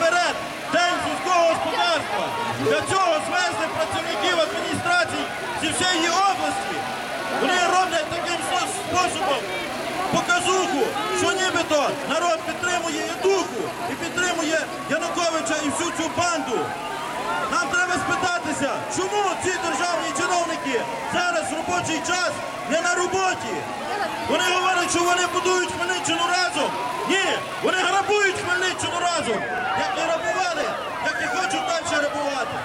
наперед День сільського господарства. Для цього звезли працівників адміністрацій зі всієї області. Вони роблять таким способом показуху, що нібито народ підтримує і духу, і підтримує Януковича і всю цю банду. Нам треба спитатися, чому ці державні чиновники зараз в робочий час не на роботі? Вони говорять, що вони будують Хмельниччину разом. Ні, вони грабують Хмельниччину разом. Як і грабували, як і хочуть далі грабувати.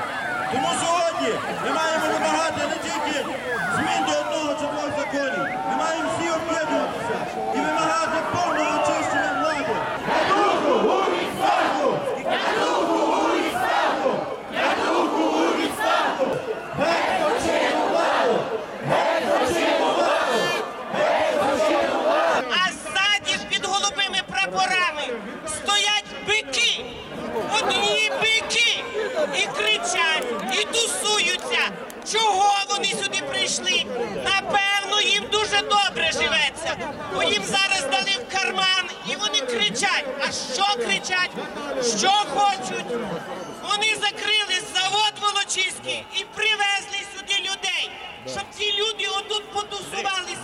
Тому сьогодні ми маємо вимагати не тільки змін до одного чи двох законів. Ми маємо всі об'єднуватися і вимагати повного очищення влади. А ззаді ж під голубими прапорами стоять бики, одні бики, і кричать, і тусуються. Чого вони сюди прийшли? Напевно, їм дуже добре живеться, бо їм зараз дали в карман і вони кричать. А що кричать? Що хочуть? Вони закрили завод Волочиський і привезли сюди людей, щоб ці люди отут потусувалися.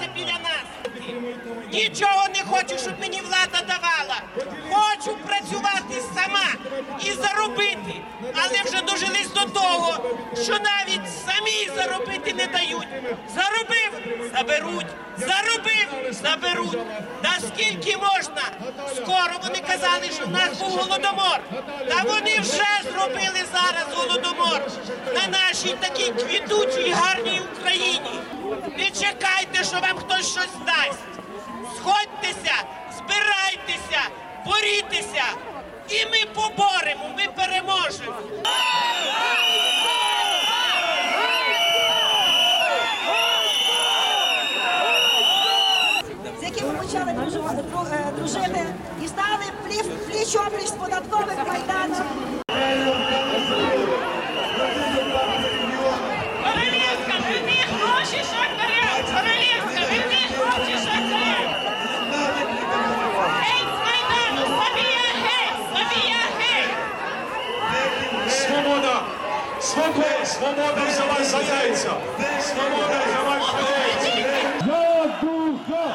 Нічого не хочу, щоб мені влада давала. Хочу працювати сама і заробити. Але вже дожились до того, що навіть самі заробити не дають. Заробив заберуть, заробив заберуть. Та скільки можна? Скоро вони казали, що в нас був голодомор. Та вони вже зробили зараз голодомор на нашій такій квітучій гарній Україні. Не чекайте, що вам хтось щось дасть. Сходьтеся, збирайтеся, борітеся, і ми поборемо, ми переможемо. з якими почали дружити і стали пліч-опліч з податкових майданів. Королівська, верни гроші шахтарям! Королівська, верни гроші шахтарям! Геть з Майдану! Славія геть! Славія геть! Свобода! Свобода! Свобода взялась за яйця! Свобода взялась за яйця! Я духа!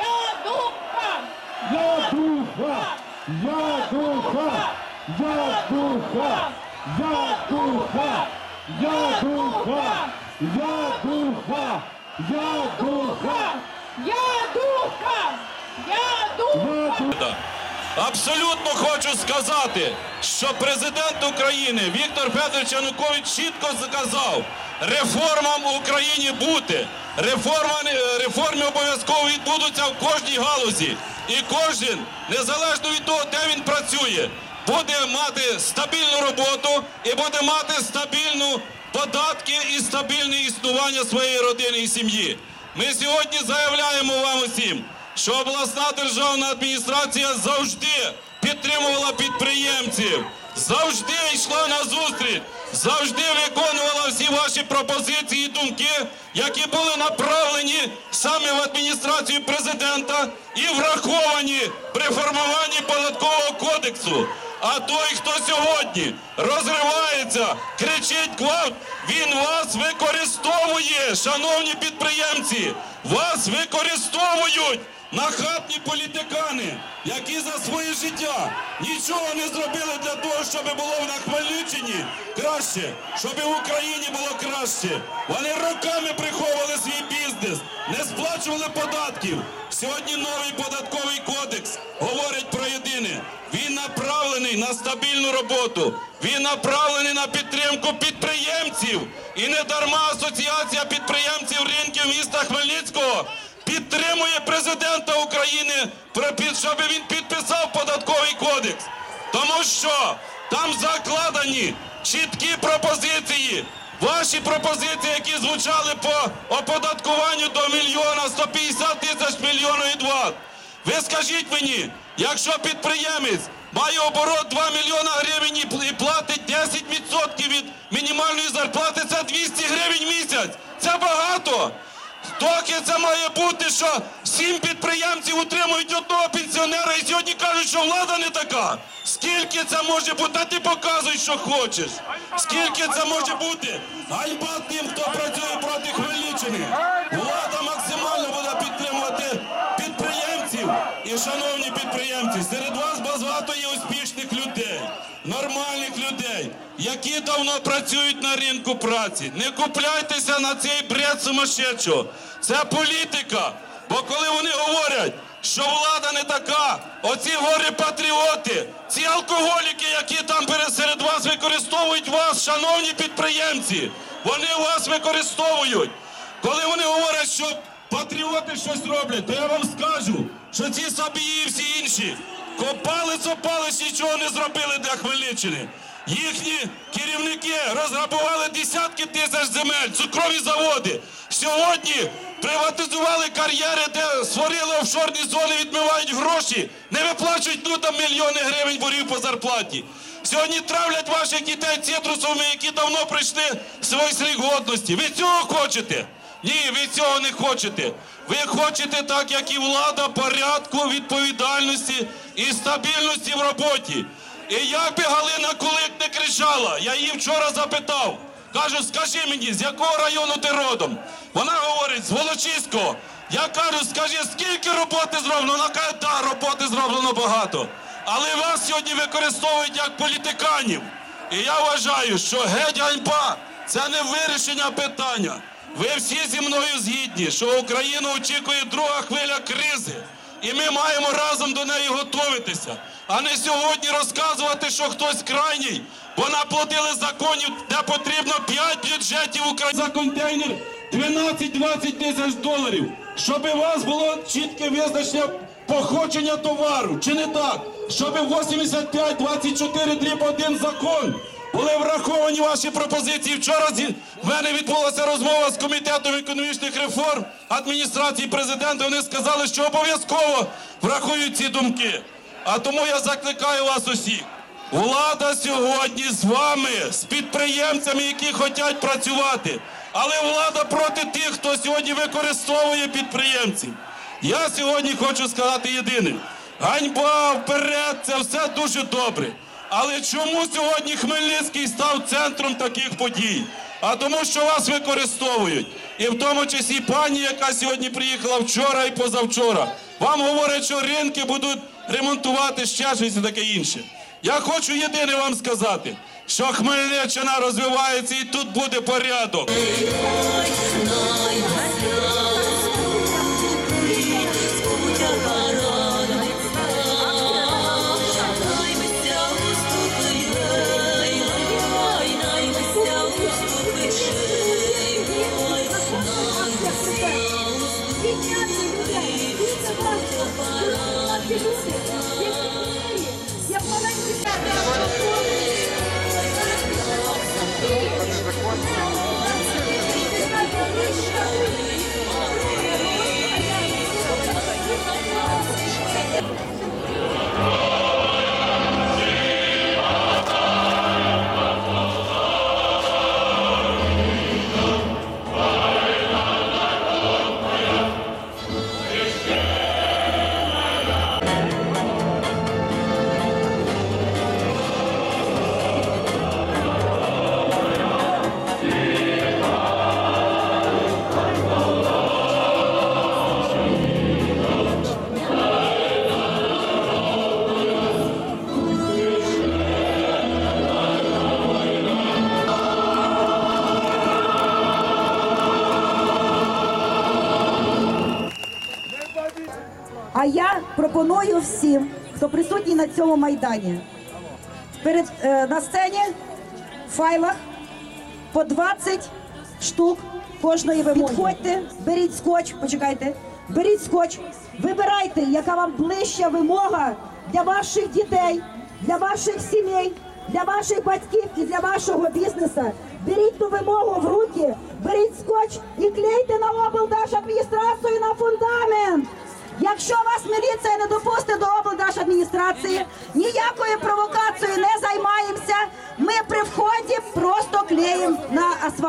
Я духа! Я духа! Я духа! Я духа! Я духа! Я духа! Я духа! Я духа! Абсолютно хочу сказати, що президент України Віктор Федорович Янукович чітко сказав, реформам в Україні бути. Реформи, реформи обов'язково відбудуться в кожній галузі. І кожен, незалежно від того, де він працює, буде мати стабільну роботу і буде мати стабільну податки і стабільне існування своєї родини і сім'ї. Ми сьогодні заявляємо вам усім, що обласна державна адміністрація завжди підтримувала підприємців, завжди йшла на зустріч, завжди виконувала всі ваші пропозиції і думки, які були направлені саме в адміністрацію президента і враховані при формуванні податкового кодексу. А той, хто сьогодні розривається, кричить гвалт, він вас використовує, шановні підприємці, вас використовують нахабні політикани, які за своє життя нічого не зробили для того, щоб було на Хмельниччині краще, щоб в Україні було краще. Вони роками приховували свій бізнес, не сплачували податків. Сьогодні новий податковий кодекс говорить про на стабільну роботу. Він направлений на підтримку підприємців. І не дарма Асоціація підприємців ринків міста Хмельницького підтримує президента України, щоб він підписав податковий кодекс. Тому що там закладені чіткі пропозиції. Ваші пропозиції, які звучали по оподаткуванню до мільйона 150 тисяч мільйонів і два. Ви скажіть мені, якщо підприємець має оборот 2 мільйона гривень і платить 10% від мінімальної зарплати, це 200 гривень місяць. Це багато. Доки це має бути, що сім підприємців утримують одного пенсіонера і сьогодні кажуть, що влада не така. Скільки це може бути? Та ти показуй, що хочеш. Скільки це може бути? Ганьба тим, хто працює проти Хмельниччини. Влада максимально буде підтримувати підприємців. І шановні підприємці, серед вас багато є успішних людей, нормальних людей, які давно працюють на ринку праці. Не купляйтеся на цей бред сумасшедшого. Це політика. Бо коли вони говорять, що влада не така, оці гори патріоти, ці алкоголіки, які там серед вас використовують вас, шановні підприємці, вони вас використовують. Коли вони говорять, що патріоти щось роблять, то я вам скажу, що ці сабії і всі інші копали, цопали, нічого не зробили для Хмельниччини. Їхні керівники розграбували десятки тисяч земель, цукрові заводи. Сьогодні приватизували кар'єри, де створили офшорні зони, відмивають гроші, не виплачують ну там мільйони гривень борів по зарплаті. Сьогодні травлять ваших дітей цитрусовими, які давно прийшли свій срок годності. Ви цього хочете? Ні, ви цього не хочете. Ви хочете так, як і влада, порядку, відповідальності і стабільності в роботі. І як би Галина Кулик не кричала, я її вчора запитав. Кажу, скажи мені, з якого району ти родом? Вона говорить, з Волочиського. Я кажу, скажи, скільки роботи зроблено? Вона каже, так, роботи зроблено багато. Але вас сьогодні використовують як політиканів. І я вважаю, що геть ганьба це не вирішення питання. Ви всі зі мною згідні, що Україну очікує друга хвиля кризи. І ми маємо разом до неї готуватися, а не сьогодні розказувати, що хтось крайній, бо наплатили законів, де потрібно 5 бюджетів України за контейнер 12-20 тисяч доларів, щоб у вас було чітке визначення походження товару, чи не так? Щоб 85-24 дріб один закон були враховані ваші пропозиції. Вчора в мене відбулася розмова з комітетом економічних реформ адміністрації президента. Вони сказали, що обов'язково врахують ці думки. А тому я закликаю вас усіх. Влада сьогодні з вами, з підприємцями, які хочуть працювати. Але влада проти тих, хто сьогодні використовує підприємців. Я сьогодні хочу сказати єдине: ганьба вперед, це все дуже добре. Але чому сьогодні Хмельницький став центром таких подій? А тому, що вас використовують. І в тому числі пані, яка сьогодні приїхала вчора і позавчора. Вам говорять, що ринки будуть ремонтувати ще щось і таке інше. Я хочу єдине вам сказати, що Хмельниччина розвивається і тут буде порядок. Як маленькі А я пропоную всім, хто присутній на цьому майдані, перед е, на сцені в файлах по 20 штук кожної вимоги. Підходьте, беріть скотч, почекайте, беріть скотч, вибирайте, яка вам ближча вимога для ваших дітей, для ваших сімей, для ваших батьків і для вашого бізнесу. Беріть ту вимогу в руки, беріть скотч і клейте на облдержадміністрацію на фундамент. Якщо вас міліція не допустить до облдержадміністрації, ніякою провокацією не займаємося. Ми при вході просто клеїмо на асфальт.